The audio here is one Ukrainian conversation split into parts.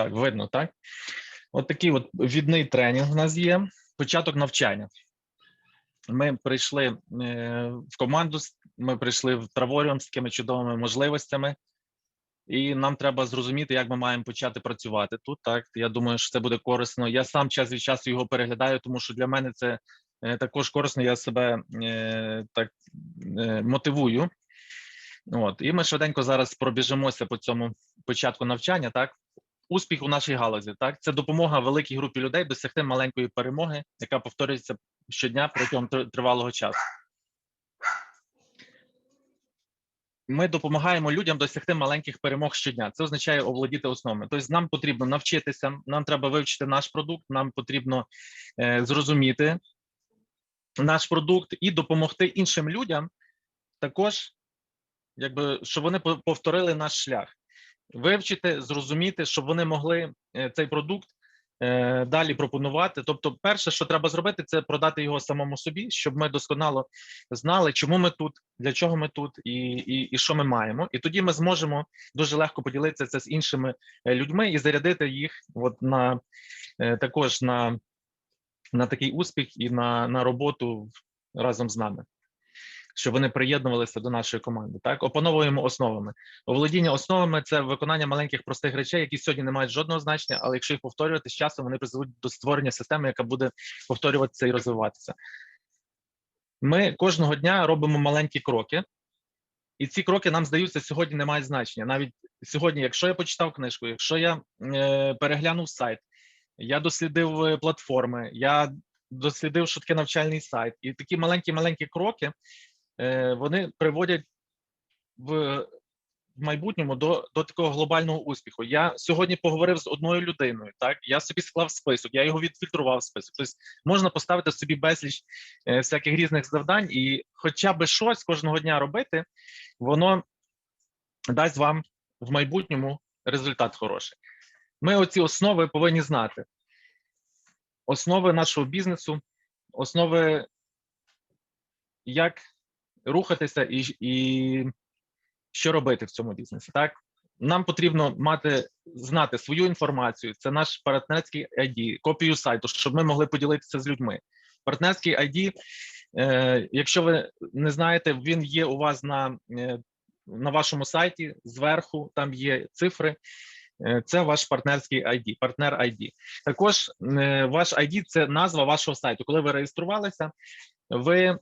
Так, видно, так? От такий от відний тренінг у нас є. Початок навчання. Ми прийшли е, в команду, ми прийшли в Траворіум з такими чудовими можливостями, і нам треба зрозуміти, як ми маємо почати працювати тут. Так, я думаю, що це буде корисно. Я сам час від часу його переглядаю, тому що для мене це е, також корисно. Я себе е, так мотивую. От, і ми швиденько зараз пробіжимося по цьому початку навчання. Так, успіх у нашій галузі. Так, це допомога великій групі людей досягти маленької перемоги, яка повторюється щодня протягом тривалого часу. Ми допомагаємо людям досягти маленьких перемог щодня. Це означає оволодіти основами. Тобто, нам потрібно навчитися, нам треба вивчити наш продукт, нам потрібно е, зрозуміти наш продукт і допомогти іншим людям також, якби щоб вони по- повторили наш шлях, вивчити, зрозуміти, щоб вони могли е, цей продукт е, далі пропонувати. Тобто, перше, що треба зробити, це продати його самому собі, щоб ми досконало знали, чому ми тут, для чого ми тут, і, і, і що ми маємо. І тоді ми зможемо дуже легко поділитися це з іншими е, людьми і зарядити їх от на також на, на такий успіх і на, на роботу разом з нами. Щоб вони приєднувалися до нашої команди, так опановуємо основами. Оволодіння основами це виконання маленьких простих речей, які сьогодні не мають жодного значення, але якщо їх повторювати з часом, вони призведуть до створення системи, яка буде повторюватися і розвиватися. Ми кожного дня робимо маленькі кроки, і ці кроки нам здаються сьогодні не мають значення. Навіть сьогодні, якщо я почитав книжку, якщо я е, переглянув сайт, я дослідив е, платформи, я дослідив, що таке навчальний сайт, і такі маленькі маленькі кроки вони приводять в, майбутньому до, до такого глобального успіху. Я сьогодні поговорив з одною людиною. Так я собі склав список, я його відфільтрував список. Тобто можна поставити собі безліч е, всяких різних завдань, і хоча би щось кожного дня робити, воно дасть вам в майбутньому результат хороший. Ми оці основи повинні знати. Основи нашого бізнесу, основи, як рухатися і, і що робити в цьому бізнесі. Так, нам потрібно мати знати свою інформацію. Це наш партнерський ID, копію сайту, щоб ми могли поділитися з людьми. Партнерський ID, е, якщо ви не знаєте, він є у вас на, е, на вашому сайті зверху, там є цифри. Е, Це ваш партнерський ID, партнер ID. Також е, ваш ID – це назва вашого сайту. Коли ви реєструвалися, ви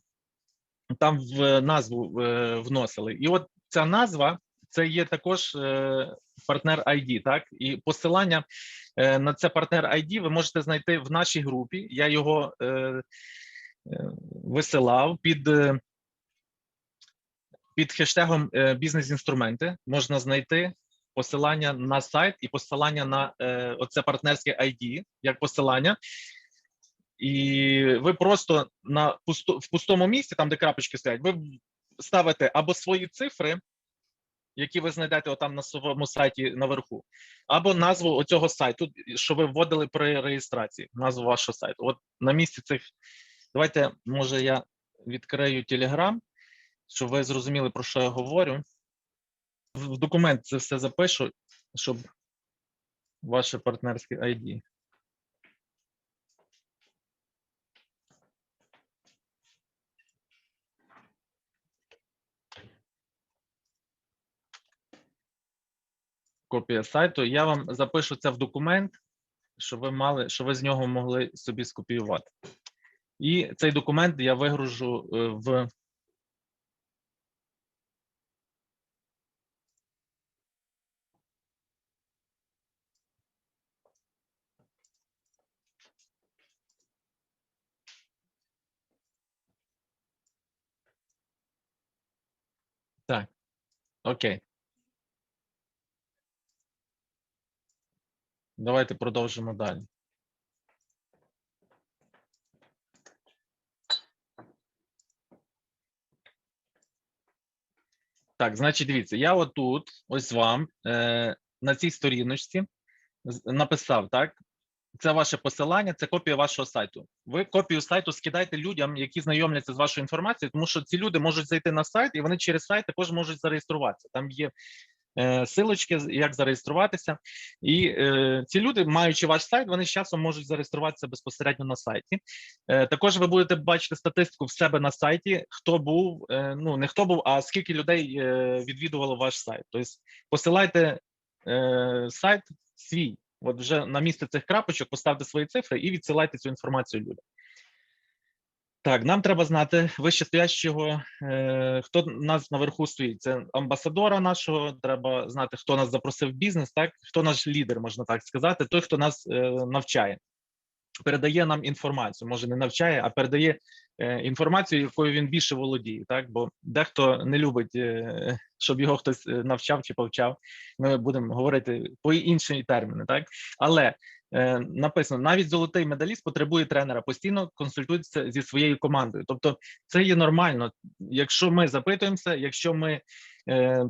там в назву е, вносили. І от ця назва це є також е, партнер ID, так і посилання е, на це партнер ID ви можете знайти в нашій групі. Я його е, е, висилав під. е, Під хештегом е, бізнес-інструменти можна знайти посилання на сайт і посилання на е, оце партнерське ID як посилання. І ви просто на пусто, в пустому місці, там де крапочки стоять, ви ставите або свої цифри, які ви знайдете отам на своєму сайті наверху, або назву оцього сайту, що ви вводили при реєстрації, назву вашого сайту. От на місці цих. Давайте, може, я відкрию Telegram, щоб ви зрозуміли, про що я говорю. В документ це все запишу, щоб ваше партнерське ID. Копія сайту. Я вам запишу це в документ, щоб ви мали, щоб ви з нього могли собі скопіювати. І цей документ я вигружу е, в. Так, окей. Давайте продовжимо далі. Так, значить, дивіться, я отут, ось вам, е, на цій сторіночці написав, так? Це ваше посилання, це копія вашого сайту. Ви копію сайту скидайте людям, які знайомляться з вашою інформацією, тому що ці люди можуть зайти на сайт, і вони через сайт також можуть зареєструватися. Там є силочки, як зареєструватися. І е, ці люди, маючи ваш сайт, вони з часом можуть зареєструватися безпосередньо на сайті. Е, також ви будете бачити статистику в себе на сайті, хто був, е, ну не хто був, а скільки людей е, відвідувало ваш сайт. Тобто посилайте е, сайт свій. От вже на місце цих крапочок поставте свої цифри і відсилайте цю інформацію людям. Так, нам треба знати вищестоящого, е, хто нас наверху стоїть. Це амбасадора нашого. Треба знати, хто нас запросив в бізнес, так хто наш лідер, можна так сказати, той, хто нас е, навчає, передає нам інформацію. Може, не навчає, а передає е, інформацію, якою він більше володіє. Так, бо дехто не любить, е, щоб його хтось навчав чи повчав. Ми будемо говорити по інші терміни, так але е, написано: навіть золотий медаліст потребує тренера, постійно консультується зі своєю командою. Тобто, це є нормально. Якщо ми запитуємося, якщо ми е,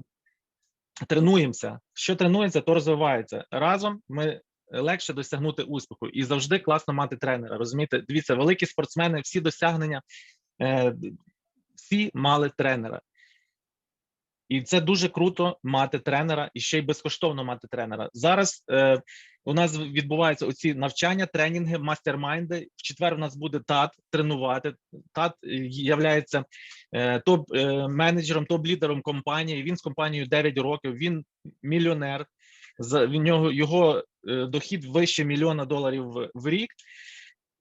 тренуємося, що тренується, то розвивається разом. Ми легше досягнути успіху, і завжди класно мати тренера. Розумієте, дивіться, великі спортсмени, всі досягнення, е, всі мали тренера. І це дуже круто мати тренера і ще й безкоштовно мати тренера. Зараз е, у нас відбуваються оці навчання, тренінги, мастер-майнди. В четвер у нас буде тат тренувати. Тат являється е, топ е, менеджером, топ-лідером компанії. Він з компанією 9 років. Він мільйонер. За в нього його е, дохід вище мільйона доларів в, в рік.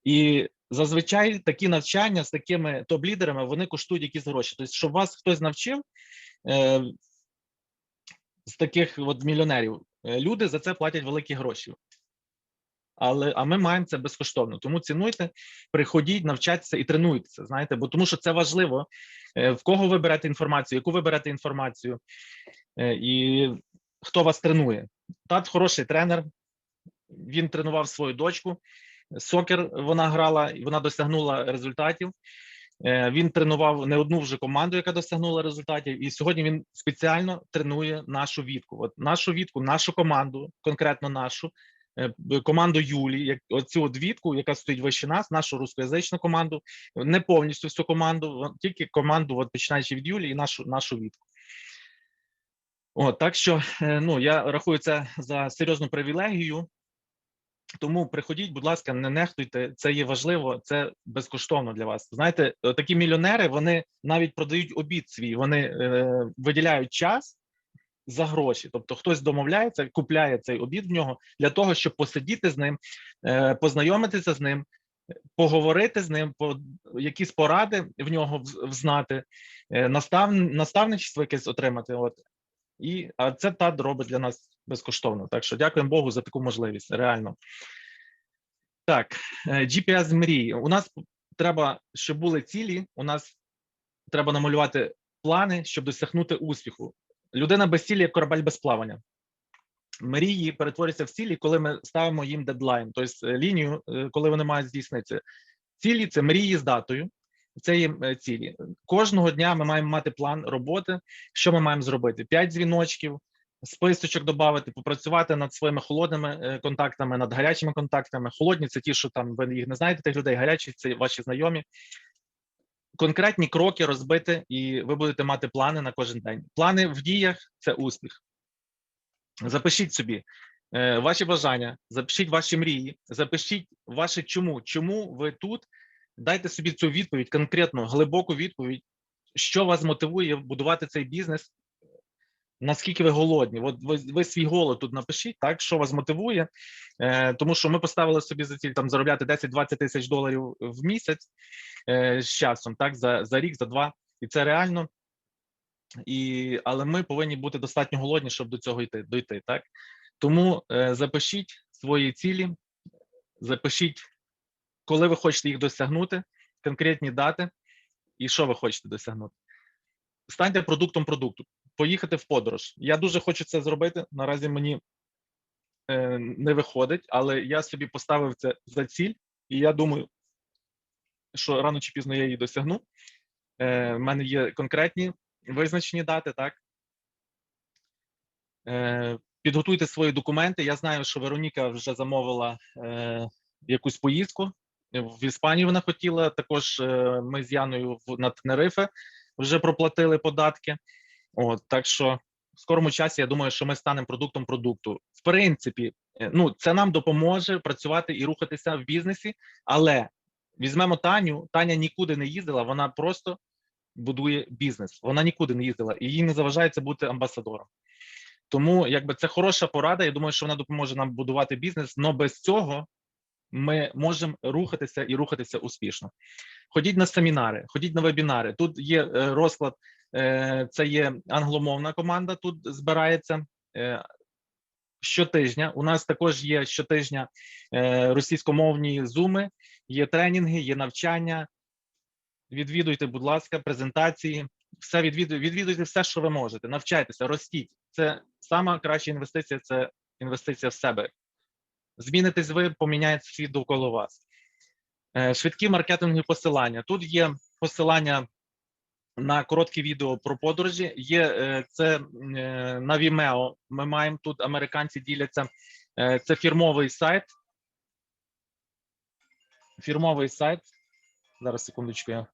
І зазвичай такі навчання з такими топ-лідерами вони коштують якісь гроші. Тобто, щоб вас хтось навчив е, з таких от мільйонерів, е, люди за це платять великі гроші. Але а ми маємо це безкоштовно. Тому цінуйте, приходіть, навчайтеся і тренуйтеся. Знаєте, бо тому що це важливо. Е, в кого ви берете інформацію, яку ви берете інформацію, е, і хто вас тренує. Тат хороший тренер. Він тренував свою дочку. Сокер вона грала, і вона досягнула результатів. Е, Він тренував не одну вже команду, яка досягнула результатів, і сьогодні він спеціально тренує нашу відку. От нашу відку, нашу команду, конкретно нашу е, команду Юлі, як оцю от відку, яка стоїть вище нас, нашу рускоязичну команду, не повністю всю команду, тільки команду, от починаючи від Юлі, і нашу нашу відку. От так що е, ну я рахую це за серйозну привілегію. Тому приходіть, будь ласка, не нехтуйте. Це є важливо, це безкоштовно для вас. Знаєте, е, такі мільйонери вони навіть продають обід свій, вони е, виділяють час за гроші. Тобто, хтось домовляється, купляє цей обід в нього для того, щоб посидіти з ним, е, познайомитися з ним, поговорити з ним, по якісь поради в нього вз- взнати, е, настав, наставничество якесь отримати. От і а це ТАД робить для нас безкоштовно. Так що дякуємо Богу за таку можливість. Реально. Так, е, GPS мрії. У нас треба, щоб були цілі. У нас треба намалювати плани, щоб досягнути успіху. Людина без цілі, як корабель без плавання. Мрії перетворюються в цілі, коли ми ставимо їм дедлайн, тобто е, лінію, е, коли вони мають здійснитися. Цілі це мрії з датою. Це є е, цілі. Кожного дня ми маємо мати план роботи. Що ми маємо зробити? П'ять дзвіночків, списочок додати, попрацювати над своїми холодними е, контактами, над гарячими контактами. Холодні це ті, що там ви їх не знаєте, тих людей, гарячі це ваші знайомі. Конкретні кроки розбити, і ви будете мати плани на кожен день. Плани в діях це успіх. Запишіть собі е, ваші бажання, запишіть ваші мрії, запишіть ваше чому. Чому ви тут? Дайте собі цю відповідь, конкретну, глибоку відповідь, що вас мотивує будувати цей бізнес, наскільки ви голодні. От ви, ви свій голод тут напишіть, так що вас мотивує, е, тому що ми поставили собі за ціль там заробляти 10-20 тисяч доларів в місяць е, з часом, так за, за рік, за два, і це реально. І, але ми повинні бути достатньо голодні, щоб до цього йти, дойти. Так тому е, запишіть свої цілі, запишіть, коли ви хочете їх досягнути, конкретні дати, і що ви хочете досягнути. Станьте продуктом продукту, поїхати в подорож. Я дуже хочу це зробити. Наразі мені е, не виходить, але я собі поставив це за ціль, і я думаю, що рано чи пізно я її досягну. Е, в мене є конкретні визначені дати, так. Е, підготуйте свої документи. Я знаю, що Вероніка вже замовила е, якусь поїздку. В Іспанію вона хотіла. Також е, ми з Яною на Тенерифе вже проплатили податки. От, так що в скорому часі я думаю, що ми станемо продуктом продукту. В принципі, е, ну це нам допоможе працювати і рухатися в бізнесі. Але візьмемо Таню. Таня нікуди не їздила, вона просто будує бізнес. Вона нікуди не їздила, і їй не заважає це бути амбасадором. Тому якби це хороша порада. Я думаю, що вона допоможе нам будувати бізнес. але без цього ми можемо рухатися і рухатися успішно. Ходіть на семінари, ходіть на вебінари. Тут є е, розклад. е, Це є англомовна команда. Тут збирається е, щотижня. У нас також є щотижня російськомовні зуми, є тренінги, є навчання. Відвідуйте, будь ласка, презентації. Все відвідуйте, відвідуйте все, що ви можете. Навчайтеся, ростіть. Це сама краща інвестиція це інвестиція в себе. Змінитесь ви, поміняється світ довкола вас. Е, Швидкі маркетингові посилання. Тут є посилання на короткі відео про подорожі. Є е, це е, на Vimeo. Ми маємо тут американці діляться. Це фірмовий сайт. Фірмовий сайт. Зараз секундочку. Я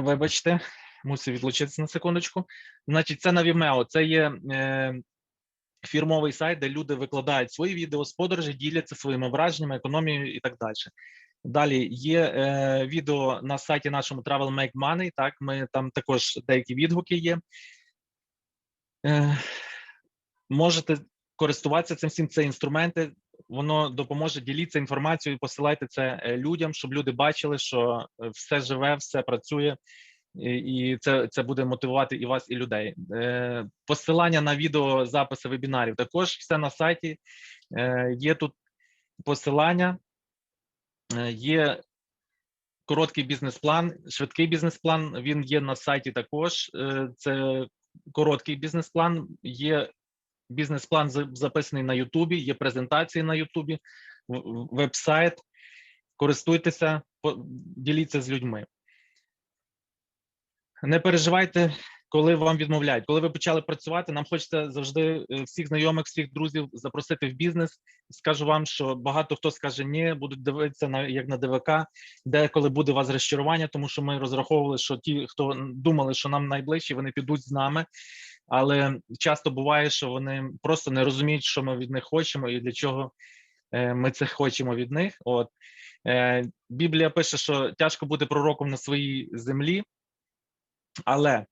Вибачте, мусив відлучитися на секундочку. Значить, це на Vimeo. Це є е, фірмовий сайт, де люди викладають свої відео з подорожі, діляться своїми враженнями, економією і так далі. Далі є е, відео на сайті нашому Travel Make Money. Так, ми там також деякі відгуки є. Е, можете користуватися цим всім. Це інструменти. Воно допоможе діліться інформацією, посилайте це е, людям, щоб люди бачили, що е, все живе, все працює, і, це, це буде мотивувати і вас, і людей. Е, посилання на відео записи вебінарів також все на сайті. Є тут посилання, є короткий бізнес-план, швидкий бізнес-план. Він є на сайті також. Це короткий бізнес-план. Є бізнес-план за- записаний на Ютубі, є презентації на Ютубі, веб-сайт. Користуйтеся, діліться з людьми. Не переживайте, коли вам відмовляють. Коли ви почали працювати, нам хочеться завжди е, всіх знайомих, всіх друзів запросити в бізнес. Скажу вам, що багато хто скаже ні, будуть дивитися на як на ДВК, деколи буде у вас розчарування, тому що ми розраховували, що ті, хто думали, що нам найближчі, вони підуть з нами. Але часто буває, що вони просто не розуміють, що ми від них хочемо і для чого е, ми це хочемо від них. От е, Біблія пише, що тяжко бути пророком на своїй землі, але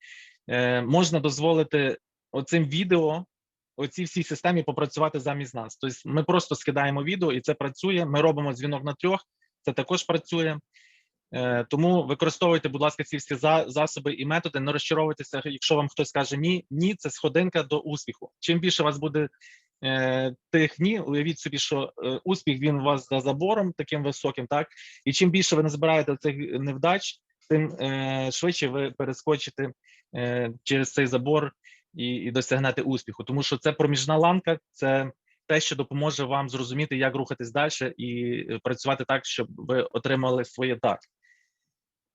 е, можна дозволити оцим відео, оцій всій системі попрацювати замість нас. Тобто ми просто скидаємо відео, і це працює. Ми робимо дзвінок на трьох, це також працює. Е, Тому використовуйте, будь ласка, ці всі за- засоби і методи. Не розчаровуйтеся, якщо вам хтось каже ні, ні, це сходинка до успіху. Чим більше у вас буде е, тих ні, уявіть собі, що е, успіх він у вас за забором таким високим, так і чим більше ви назбираєте цих невдач, тим швидше ви перескочите через цей забор і, і досягнете успіху. Тому що це проміжна ланка, це те, що допоможе вам зрозуміти, як рухатись далі і працювати так, щоб ви отримали своє так.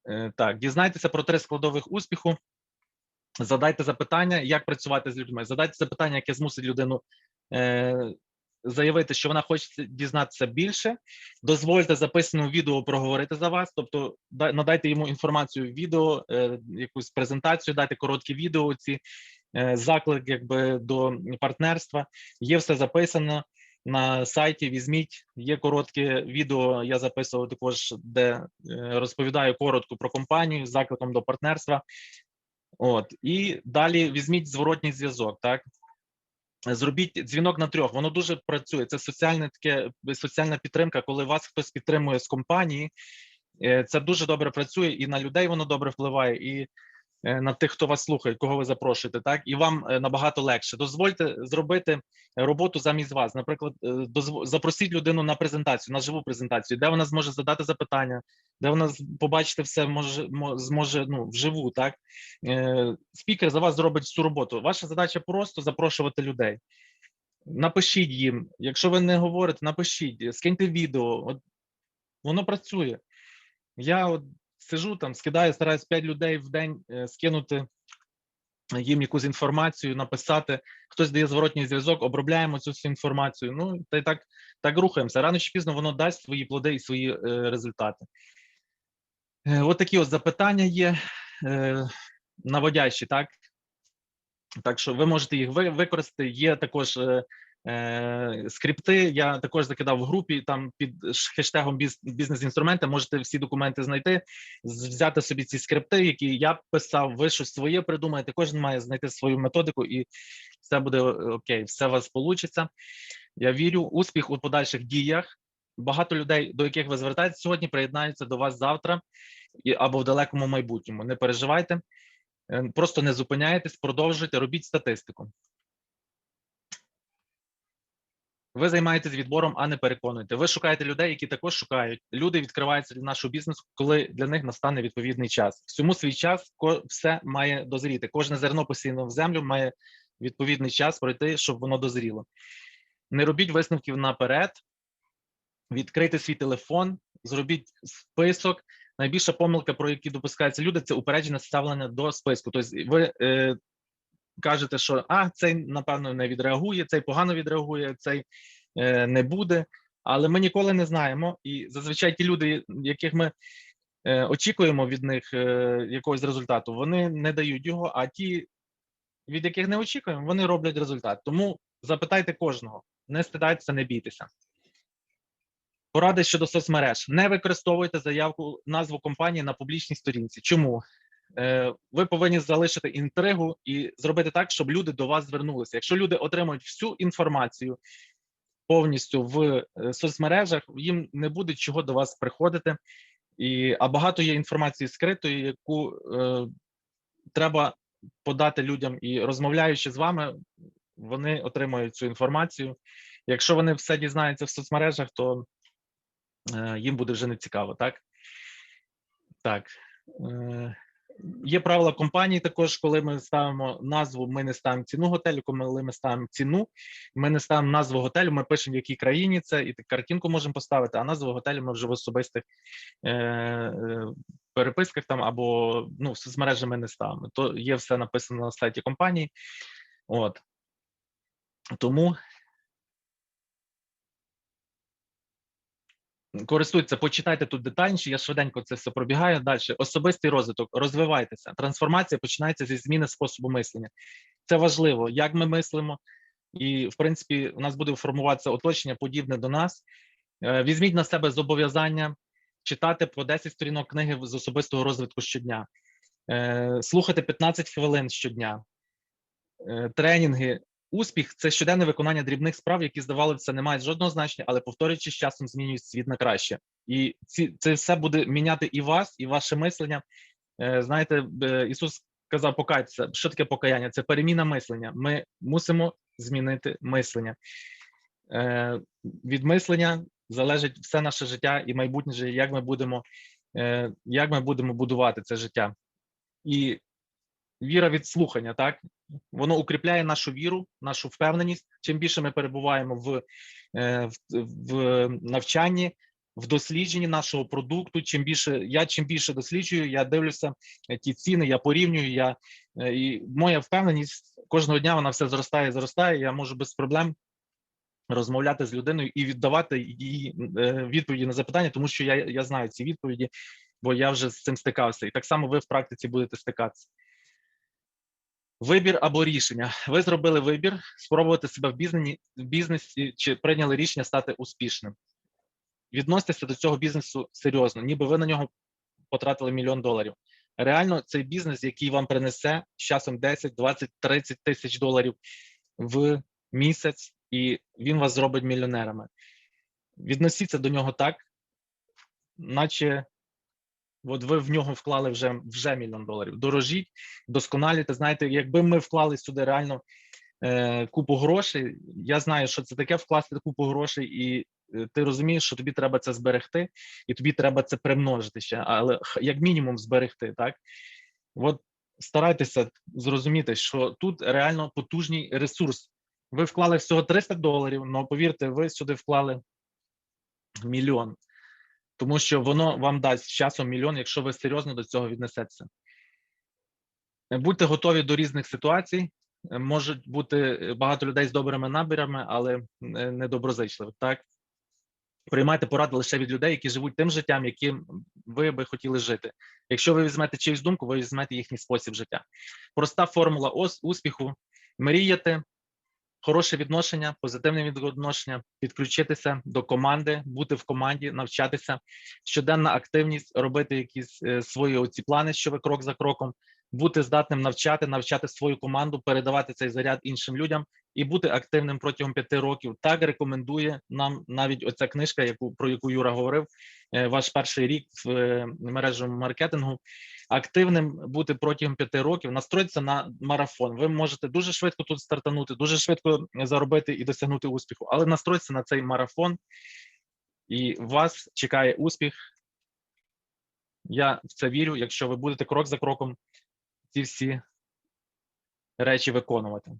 Е, Так, дізнайтеся про три складових успіху. Задайте запитання, як працювати з людьми. Задайте запитання, яке змусить людину е, заявити, що вона хоче дізнатися більше. Дозвольте записану відео проговорити за вас. Тобто, надайте йому інформацію відео, е, якусь презентацію, дайте короткі відео. Ці е, заклик, якби до партнерства. Є все записано на сайті. Візьміть, є коротке відео. Я записував також, де е, розповідаю коротко про компанію з закликом до партнерства. От і далі візьміть зворотній зв'язок. Так зробіть дзвінок на трьох. Воно дуже працює. Це соціальне таке соціальна підтримка, коли вас хтось підтримує з компанії. Е, Це дуже добре працює, і на людей воно добре впливає, і на тих, хто вас слухає, кого ви запрошуєте, так і вам е, набагато легше. Дозвольте зробити роботу замість вас. Наприклад, е, запросіть людину на презентацію, на живу презентацію, де вона зможе задати запитання, де вона побачити все може зможе ну вживу. Так Е, спікер за вас зробить всю роботу. Ваша задача просто запрошувати людей. Напишіть їм. Якщо ви не говорите, напишіть, скиньте відео. От воно працює. Я от сижу там, скидаю, стараюсь 5 людей в день е, скинути їм якусь інформацію написати. Хтось дає зворотній зв'язок, обробляємо цю всю інформацію. Ну та й так, так рухаємося. Рано чи пізно воно дасть свої плоди і свої е, результати. Е, от такі от запитання є е, наводящі, так? Так що ви можете їх ви- використати. Є також е, скрипти. Я також закидав в групі там під хештегом біз, бізнес-інструменти. Можете всі документи знайти, взяти собі ці скрипти, які я писав. Ви щось своє придумаєте. Кожен має знайти свою методику, і все буде е, окей. Все у вас вийде. Я вірю. Успіх у подальших діях. Багато людей, до яких ви звертаєтесь сьогодні, приєднаються до вас завтра або в далекому майбутньому. Не переживайте. Е, Просто не зупиняйтесь, продовжуйте, робіть статистику. Ви займаєтесь відбором, а не переконуєте. Ви шукаєте людей, які також шукають. Люди відкриваються для нашого бізнесу, коли для них настане відповідний час. Всьому свій час все має дозріти. Кожне зерно посіяно в землю має відповідний час пройти, щоб воно дозріло. Не робіть висновків наперед. Відкрийте свій телефон, зробіть список. Найбільша помилка, про які допускаються люди, це упереджене ставлення до списку. Тобто, ви е, кажете, що а цей напевно не відреагує, цей погано відреагує, цей е, не буде. Але ми ніколи не знаємо. І зазвичай ті люди, яких ми е, очікуємо від них е, якогось результату, вони не дають його. А ті, від яких не очікуємо, вони роблять результат. Тому запитайте кожного, не стидайтеся, не бійтеся. Поради щодо соцмереж. Не використовуйте заявку назву компанії на публічній сторінці. Чому? Е, ви повинні залишити інтригу і зробити так, щоб люди до вас звернулися. Якщо люди отримують всю інформацію повністю в е, соцмережах, їм не буде чого до вас приходити. І, а багато є інформації скритої, яку е, треба подати людям. І розмовляючи з вами, вони отримують цю інформацію. Якщо вони все дізнаються в соцмережах, то е, їм буде вже не цікаво, так? Так. Е, Є правила компанії також, коли ми ставимо назву, ми не ставимо ціну готелю. Коли ми ставимо ціну, ми не ставимо назву готелю, ми пишемо, в якій країні це, і картинку можемо поставити, а назву готелю ми вже в особистих е, е, переписках там або ну, в соцмережі ми не ставимо. То є все написано на сайті компанії. От. Тому користуйтеся, почитайте тут детальніше. Я швиденько це все пробігаю. Далі особистий розвиток, розвивайтеся. Трансформація починається зі зміни способу мислення. Це важливо, як ми мислимо, і в принципі, у нас буде формуватися оточення подібне до нас. Е, Візьміть на себе зобов'язання читати по 10 сторінок книги з особистого розвитку щодня, Е, слухати 15 хвилин щодня, Е, тренінги. Успіх це щоденне виконання дрібних справ, які здавалося, не мають жодного значення, але повторюючи з часом змінюють світ на краще. І ці це все буде міняти і вас, і ваше мислення. Е, Знаєте, е, Ісус казав покайтеся. Що таке покаяння? Це переміна мислення. Ми мусимо змінити мислення. Е, Від мислення залежить все наше життя і майбутнє як ми будемо, як ми будемо будувати це життя. І віра від слухання, так воно укріпляє нашу віру, нашу впевненість. Чим більше ми перебуваємо в, е, в, в навчанні, в дослідженні нашого продукту. Чим більше я чим більше досліджую, я дивлюся ті ціни, я порівнюю. Я е, і моя впевненість кожного дня вона все зростає, зростає. Я можу без проблем розмовляти з людиною і віддавати їй е, відповіді на запитання, тому що я, я знаю ці відповіді, бо я вже з цим стикався. І так само ви в практиці будете стикатися. Вибір або рішення. Ви зробили вибір, спробувати себе в бізнесі, в бізнесі чи прийняли рішення стати успішним. Відноситеся до цього бізнесу серйозно, ніби ви на нього потратили мільйон доларів. Реально, цей бізнес, який вам принесе з часом 10, 20, 30 тисяч доларів в місяць, і він вас зробить мільйонерами. Відносіться до нього так, наче от ви в нього вклали вже вже мільйон доларів. Дорожіть, досконалюйте. Знаєте, якби ми вклали сюди реально е, купу грошей, я знаю, що це таке вкласти купу грошей, і е, ти розумієш, що тобі треба це зберегти, і тобі треба це примножити ще, але як мінімум зберегти, так? От старайтеся зрозуміти, що тут реально потужний ресурс. Ви вклали всього 300 доларів, але повірте, ви сюди вклали мільйон тому що воно вам дасть з часом мільйон, якщо ви серйозно до цього віднесетеся. Будьте готові до різних ситуацій. Е, Можуть бути е, багато людей з добрими набірами, але е, недоброзичливих. Так приймайте поради лише від людей, які живуть тим життям, яким ви би хотіли жити. Якщо ви візьмете чиюсь думку, ви візьмете їхній спосіб життя. Проста формула успіху: мріяти, хороше відношення, позитивне відношення, підключитися до команди, бути в команді, навчатися, щоденна активність, робити якісь е, свої оці плани, що ви крок за кроком, бути здатним навчати, навчати свою команду, передавати цей заряд іншим людям і бути активним протягом п'яти років. Так рекомендує нам навіть оця книжка, яку про яку Юра говорив. е, Ваш перший рік в е, мережевому маркетингу. Активним бути протягом п'яти років, настроїтися на марафон. Ви можете дуже швидко тут стартанути, дуже швидко заробити і досягнути успіху, але настроїтися на цей марафон, і вас чекає успіх. Я в це вірю, якщо ви будете крок за кроком ці всі речі виконувати.